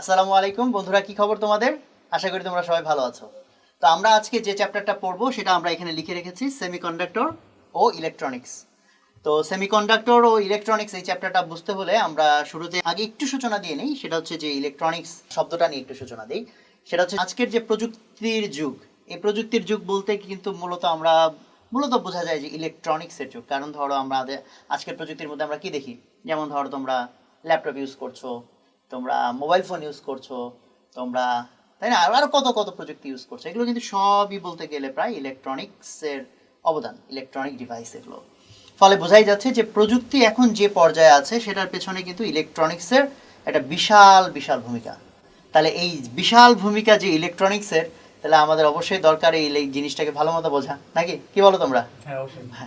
আসসালামু আলাইকুম। বন্ধুরা, কি খবর তোমাদের? আশা করি তোমরা সবাই ভালো আছো। তো আমরা আজকে যে চ্যাপ্টারটা পড়ব, সেটা আমরা এখানে লিখে রেখেছি সেমিকন্ডাক্টর ও ইলেকট্রনিক্স তো সেমিকন্ডাক্টর ও ইলেকট্রনিক্স এই চ্যাপ্টারটা বুঝতে হলে আমরা শুরুতে আগে একটু সূচনা দিয়ে নিই, সেটা হচ্ছে যে ইলেকট্রনিক্স শব্দটা নিয়ে একটু সূচনা দিই। সেটা হচ্ছে আজকের যে প্রযুক্তির যুগ, এই প্রযুক্তির যুগ বলতে কিন্তু মূলত আমরা, মূলত বোঝা যায় যে ইলেকট্রনিক্সের যুগ। কারণ ধরো আমরা আজকের প্রযুক্তির মধ্যে আমরা কি দেখি? যেমন ধরো তোমরা ল্যাপটপ ইউজ করছ তোমরা মোবাইল ফোন ইউজ করছ, তোমরা, তাই না? আরও কত কত প্রযুক্তি ইউজ করছ, এগুলো কিন্তু সবই বলতে গেলে প্রায় ইলেকট্রনিক্সের অবদান ইলেকট্রনিক ডিভাইস এগুলো। ফলে বোঝাই যাচ্ছে যে প্রযুক্তি এখন যে পর্যায়ে আছে, সেটার পেছনে কিন্তু ইলেকট্রনিক্সের একটা বিশাল বিশাল ভূমিকা। তাহলে এই বিশাল ভূমিকা যে ইলেকট্রনিক্সের তাহলে আমাদের অবশ্যই দরকার এই জিনিসটাকে ভালো মতো বোঝা। নাকি? কি বলো তোমরা? হ্যাঁ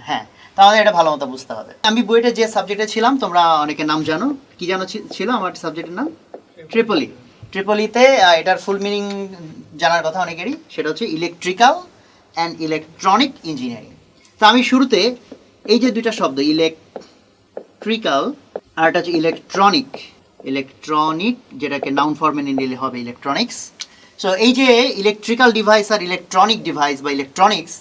হ্যাঁ তো আমাদের এটা ভালো মতো বুঝতে হবে। আমি বইটা যে সাবজেক্টে ছিলাম তোমরা অনেকে নাম জানো। কি জানো ছিল আমার সাবজেক্টের নাম? ট্রিপলি ট্রিপলিতে এটার ফুল মিনিং জানার কথা অনেকেরই। সেটা হচ্ছে ইলেকট্রিক্যাল অ্যান্ড ইলেকট্রনিক ইঞ্জিনিয়ারিং তো আমি শুরুতে এই যে দুইটা শব্দ ইলেকট্রিক্যাল আর এটা হচ্ছে ইলেকট্রনিক ইলেকট্রনিক যেটাকে নাউন ফর্মে নিলে হবে ইলেকট্রনিক্স সো এই যে ইলেকট্রিক্যাল ডিভাইস আর ইলেকট্রনিক ডিভাইস বা ইলেকট্রনিক্স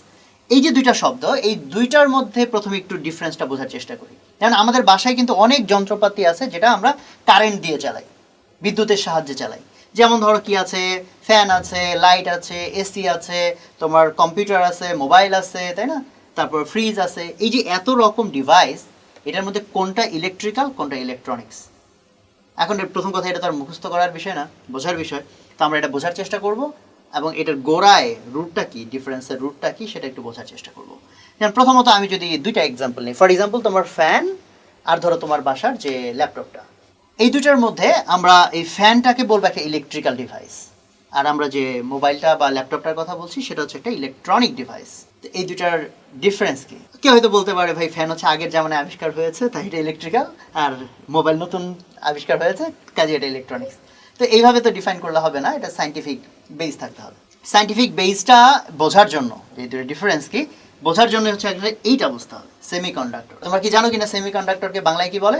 এই যে দুইটা শব্দ, এই দুইটার মধ্যে প্রথমে একটু ডিফারেন্সটা বোঝার চেষ্টা করি। কারণ আমাদের বাসায় কিন্তু অনেক যন্ত্রপাতি আছে যেটা আমরা কারেন্ট দিয়ে চালাই, বিদ্যুতের সাহায্যে চালাই। যেমন ধরো কি আছে? ফ্যান আছে লাইট আছে এসি আছে, তোমার কম্পিউটার আছে মোবাইল আছে, তাই না? তারপর ফ্রিজ আছে। এই যে এত রকম ডিভাইস এটার মধ্যে কোনটা ইলেকট্রিক্যাল কোনটা ইলেকট্রনিক্স এখন প্রথম কথা, এটা তো আর মুখস্থ করার বিষয় না, বোঝার বিষয়। তো আমরা এটা বোঝার চেষ্টা করব এবং এটার গোড়ায় রুটটা কি ডিফারেন্সের রুটটা কি, সেটা একটু বোঝার চেষ্টা করব। যেমন প্রথমত আমি যদি দুইটা এক্সাম্পল নিই ফর এক্সাম্পল তোমার ফ্যান আর ধরো তোমার বাসার যে ল্যাপটপটা এই দুটার মধ্যে আমরা এই ফ্যানটাকে বলব একটা ইলেকট্রিক্যাল ডিভাইস আর আমরা যে মোবাইলটা বা ল্যাপটপটার কথা বলছি, সেটা হচ্ছে একটা ইলেকট্রনিক ডিভাইস এই দুটার ডিফারেন্স কি? কেউ হয়তো বলতে পারে, ভাই ফ্যান হচ্ছে আগের জামানায় আবিষ্কার হয়েছে, তাই এটা ইলেকট্রিক্যাল আর মোবাইল নতুন আবিষ্কার হয়েছে কাজে এটা ইলেকট্রনিক্স তো এইভাবে তো ডিফাইন করলে হবে না এটা সাইন্টিফিক বেস থাকতে হবে। সাইন্টিফিক বেসটা বোঝার জন্য এই দুটো ডিফারেন্স কি? বোঝার জন্য হচ্ছে আসলে এইটা বুঝতে হবে সেমিকন্ডাক্টর তোমরা কি জানো কিনা সেমিকন্ডাক্টরকে বাংলায় কি বলে?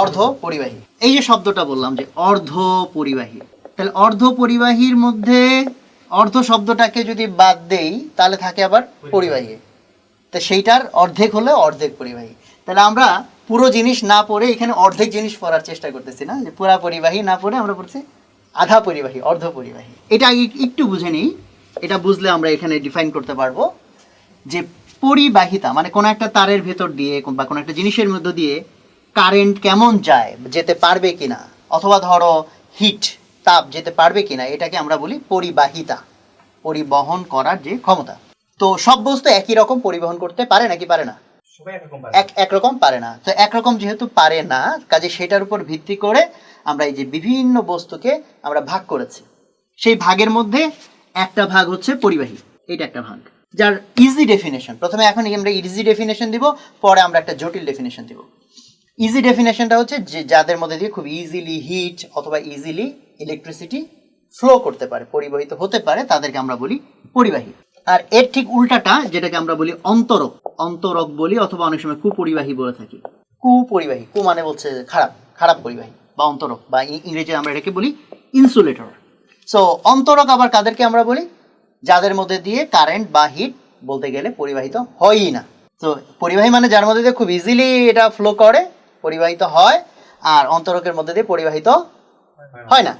অর্ধ পরিবাহী এই যে শব্দটা বললাম যে অর্ধ পরিবাহী তাহলে অর্ধ পরিবাহীর মধ্যে অর্ধ শব্দটাকে যদি বাদ দেই তাহলে থাকে আবার পরিবাহী। তো সেইটার অর্ধেক হলে অর্ধেক পরিবাহী। তাহলে আমরা পুরো জিনিস না পড়ে এখানে অর্ধেক জিনিস পড়ার চেষ্টা করতেছি না। যে পুরা পরিবাহী না পড়ে আমরা পড়ছি আধা পরিবাহী, অর্ধ পরিবাহী। এটা আগে একটু বুঝে নিই। এটা বুঝলে আমরা এখানে ডিফাইন করতে পারব যে পরিবাহিতা মানে কোনো একটা তারের ভেতর দিয়ে বা কোনো একটা জিনিসের মধ্য দিয়ে কারেন্ট কেমন যায়, যেতে পারবে কিনা? অথবা ধরো হিট তাপ যেতে পারবে কিনা? এটাকে আমরা বলি পরিবাহিতা, পরিবহন করার যে ক্ষমতা। তো সব বস্তু একই রকম পরিবহন করতে পারে নাকি পারে না? এক একরকম পারে না। তো একরকম যেহেতু পারে না, কাজে সেটার উপর ভিত্তি করে আমরা এই যে বিভিন্ন বস্তুকে আমরা ভাগ করেছি। সেই ভাগের মধ্যে একটা ভাগ হচ্ছে পরিবাহী এটা একটা ভাগ, যার ইজি ডেফিনেশন প্রথমে এখন আমরা ইজি ডেফিনেশন দিব, পরে আমরা একটা জটিল ডেফিনেশন দিব। ইজি ডেফিনেশনটা হচ্ছে যে যাদের মধ্যে দিয়ে খুব ইজিলি হিট অথবা ইজিলি ইলেকট্রিসিটি ফ্লো করতে পারে, পরিবাহিত হতে পারে, তাদেরকে আমরা বলি পরিবাহী। আর এর ঠিক উল্টাটা, যেটাকে আমরা বলি অন্তরক। অন্তরক বলি অথবা অনেক সময় কুপরিবাহী বলে থাকি। কুপরিবাহী, কু মানে বলছে খারাপ খারাপ পরিবাহী বা অন্তরক বা ইংরেজি আমরা এটাকে বলি ইনসুলেটর সো অন্তরক আবার কাদেরকে আমরা বলি? যাদের মধ্যে দিয়ে কারেন্ট বা হিট বলতে গেলে পরিবাহিত হয়ই না। তো পরিবাহী মানে যার মধ্যে দিয়ে খুব ইজিলি এটা ফ্লো করে, পরিবাহিত হয়, আর অন্তরকের মধ্যে দিয়ে পরিবাহিত হয় না।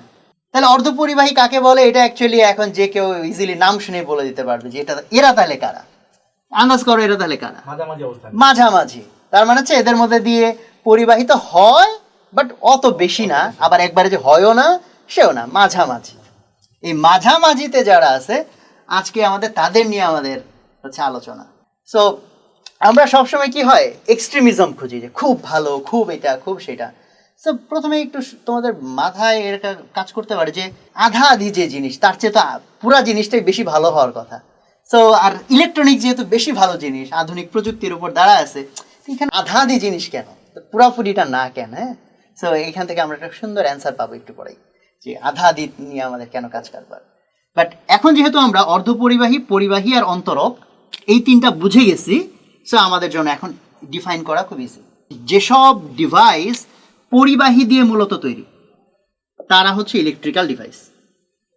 তাহলে অর্ধপরিবাহী কাকে বলে? এটা অ্যাকচুয়ালি এখন যে কেউ ইজিলি নাম শুনে বলে দিতে পারবে যে এটা এরা তাহলে কারা? আন্দাজ করো এরা তাহলে কারা? মাঝামাঝি তার মানে হচ্ছে এদের মধ্যে দিয়ে পরিবাহিত হয় বাট অত বেশি না। আবার একবারে যে হয়ও না সেও না। মাঝামাঝি। এই মাঝামাঝিতে যারা আছে আজকে আমাদের তাদের নিয়ে আমাদের হচ্ছে আলোচনা। সো আমরা সবসময় কি হয় এক্সট্রিমিজম খুঁজি যে খুব ভালো খুব এটা খুব সেটা। সো প্রথমে একটু তোমাদের মাথায় এটা কাজ করতে পারে যে আধা আধি যে জিনিস তার চেয়ে তো পুরা জিনিসটাই বেশি ভালো হওয়ার কথা। সো আর ইলেকট্রনিক যেহেতু বেশি ভালো জিনিস, আধুনিক প্রযুক্তির উপর দাঁড়া আছে, এখানে আধা আধি জিনিস কেন? পুরাপুরিটা না কেন হ্যাঁ? সো এইখান থেকে আমরা একটা সুন্দর অ্যান্সার পাবো একটু পরেই, যে আধা আধি নিয়ে আমাদের কেন কাজ কারবার। বাট এখন যেহেতু আমরা অর্ধপরিবাহী, পরিবাহী আর অন্তরক, এই তিনটা বুঝে গেছি সো আমাদের জন্য এখন ডিফাইন করা খুব ইজি যেসব ডিভাইস পরিবাহী দিয়ে মূলত তৈরি, তারা হচ্ছে ইলেকট্রিক্যাল ডিভাইস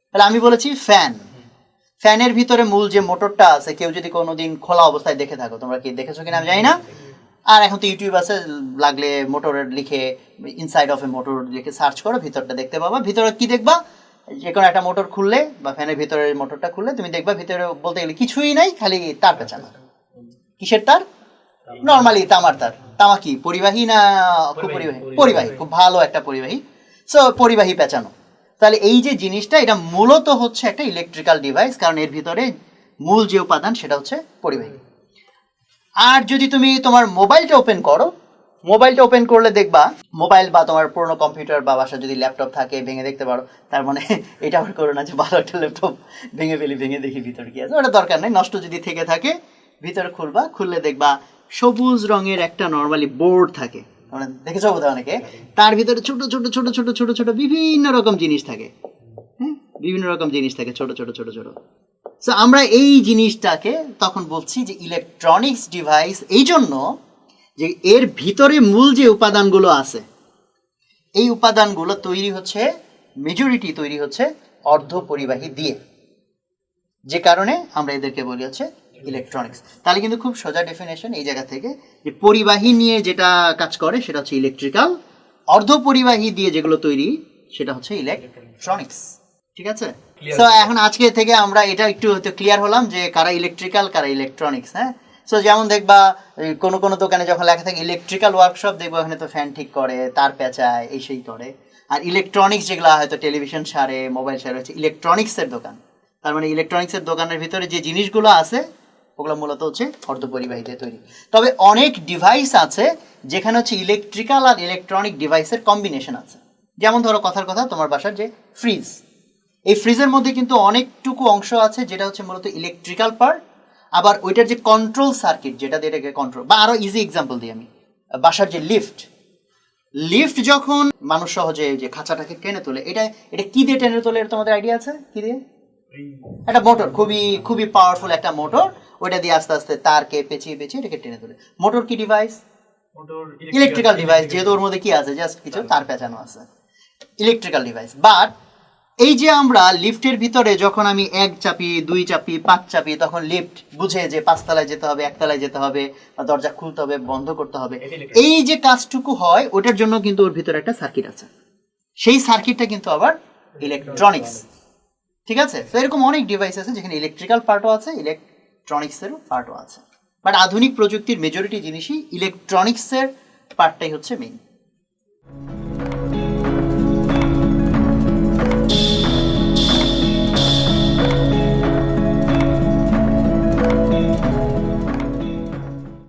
তাহলে আমি বলেছি ফ্যান ফ্যানের ভিতরে মূল যে মোটরটা আছে কেউ যদি কোনোদিন খোলা অবস্থায় দেখে থাকো তোমরা কি দেখেছ কিনা আমি জানি না। আর এখন তো ইউটিউব আছে লাগলে মোটরের লিখে ইনসাইড অফ এ মোটর লিখে সার্চ করো ভিতরটা দেখতে পাবা। ভিতরে কি দেখবা? যে কোনো একটা মোটর খুললে বা ফ্যানের ভিতরে মোটরটা খুললে তুমি দেখবা ভিতরে বলতে গেলে কিছুই নাই খালি তার পেঁচানো কিসের তার? নর্মালি তামার তার। তামা কি? পরিবাহী না খুব পরিবাহী। পরিবাহী। খুব ভালো একটা পরিবাহী। সো পরিবাহী পেঁচানো। তাহলে এই যে জিনিসটা, এটা মূলত হচ্ছে একটা ইলেকট্রিক্যাল ডিভাইস কারণ এর ভিতরে মূল যে উপাদান সেটা হচ্ছে পরিবাহী। আর যদি তুমি তোমার মোবাইলটা ওপেন করো মোবাইলটা ওপেন করলে দেখবা মোবাইল বা তোমার পুরোনো কম্পিউটার বা বাসা যদি ল্যাপটপ থাকে, ভেঙে দেখতে পারো, তার মানে এটা আবার করো না যে ভালো একটা ল্যাপটপ ভেঙে ফেলি, ভেঙে দেখি ভিতরে কি আছে, ওটা দরকার নেই, নষ্ট যদি থেকে থাকে, ভিতরে খুলবা, খুললে দেখবা সবুজ রঙের একটা নর্মালি বোর্ড থাকে। মানে দেখেছ বোধহয় অনেকে? তার ভিতরে ছোট ছোট ছোট ছোট ছোট ছোট বিভিন্ন রকম জিনিস থাকে। হ্যাঁ? বিভিন্ন রকম জিনিস থাকে, ছোট ছোট ছোট ছোট। সো আমরা এই জিনিসটাকে তখন বলছি যে ইলেকট্রনিক্স ডিভাইস এই জন্য যে এর ভিতরে মূল যে উপাদানগুলো আছে, এই উপাদানগুলো তৈরি হচ্ছে মেজরিটি তৈরি হচ্ছে অর্ধ পরিবাহী দিয়ে। যে কারণে আমরা এদেরকে বলি হচ্ছে ইলেকট্রনিক্স তাহলে কিন্তু খুব সোজা ডেফিনেশন এই জায়গা থেকে যে পরিবাহী নিয়ে যেটা কাজ করে সেটা হচ্ছে ইলেকট্রিক্যাল অর্ধ পরিবাহী দিয়ে যেগুলো তৈরি সেটা হচ্ছে ইলেকট্রনিক্স ঠিক আছে? হলো। এখন আজকে থেকে আমরা এটা একটু হয়তো ক্লিয়ার হলাম যে কারা ইলেকট্রিক্যাল কারা ইলেকট্রনিক্স হ্যাঁ? সো যেমন দেখবা কোনো কোনো দোকানে যখন লেখা থাকে ইলেকট্রিক্যাল ওয়ার্কশপ দেখবা ওখানে তো ফ্যান ঠিক করে তার পেঁচায় এই সেই করে। আর ইলেকট্রনিক্স যেগুলো হয়তো টেলিভিশন সারে মোবাইল সারে হচ্ছে ইলেকট্রনিক্সের দোকান। তার মানে ইলেকট্রনিক্সের দোকানের ভিতরে যে জিনিসগুলো আছে ওগুলো মূলত হচ্ছে অর্ধপরিবাহী দিয়ে তৈরি। তবে অনেক ডিভাইস আছে যেখানে হচ্ছে ইলেকট্রিক্যাল আর ইলেকট্রনিক ডিভাইসের কম্বিনেশন আছে। যেমন ধরো কথার কথা তোমার বাসার যে ফ্রিজ এই ফ্রিজের মধ্যে কিন্তু অনেকটুকু অংশ আছে যেটা হচ্ছে মূলত ইলেকট্রিক্যাল পার্ট আবার ওইটার যে কন্ট্রোল সার্কিট যেটা দিয়ে এটাকে কন্ট্রোল বা আরও ইজি এক্সাম্পল দিই আমি। বাসার যে লিফট লিফট যখন মানুষ সহজে যে খাঁচাটাকে টেনে তোলে এটা এটা কি দিয়ে টেনে তোলে তোমাদের আইডিয়া আছে? কি দিয়ে? একটা মোটর খুবই খুবই পাওয়ারফুল একটা মোটর ওইটা দিয়ে আস্তে আস্তে তারকে পেঁচিয়ে পেঁচিয়ে এটাকে টেনে তোলে। মোটর কি ডিভাইস ইলেকট্রিক্যাল ডিভাইস যেহেতু ওর মধ্যে কি আছে জাস্ট কিছু তার পেঁচানো আছে। ইলেকট্রিক্যাল ডিভাইস বাট এই যে আমরা লিফটের ভিতরে যখন আমি এক চাপি দুই চাপি পাঁচ চাপি তখন লিফট বুঝে যে পাঁচতলায় যেতে হবে একতলায় যেতে হবে বা দরজা খুলতে হবে বন্ধ করতে হবে। এই যে কাজটুকু হয় ওটার জন্য কিন্তু ওর ভিতরে একটা সার্কিট আছে। সেই সার্কিটটা কিন্তু আবার ইলেকট্রনিক্স ঠিক আছে? তো এরকম অনেক ডিভাইস আছে যেখানে ইলেকট্রিক্যাল পার্টও আছে ইলেকট্রনিক্সেরও পার্টও আছে। বাট আধুনিক প্রযুক্তির মেজরিটি জিনিসই ইলেকট্রনিক্সের পার্টটাই হচ্ছে মেইন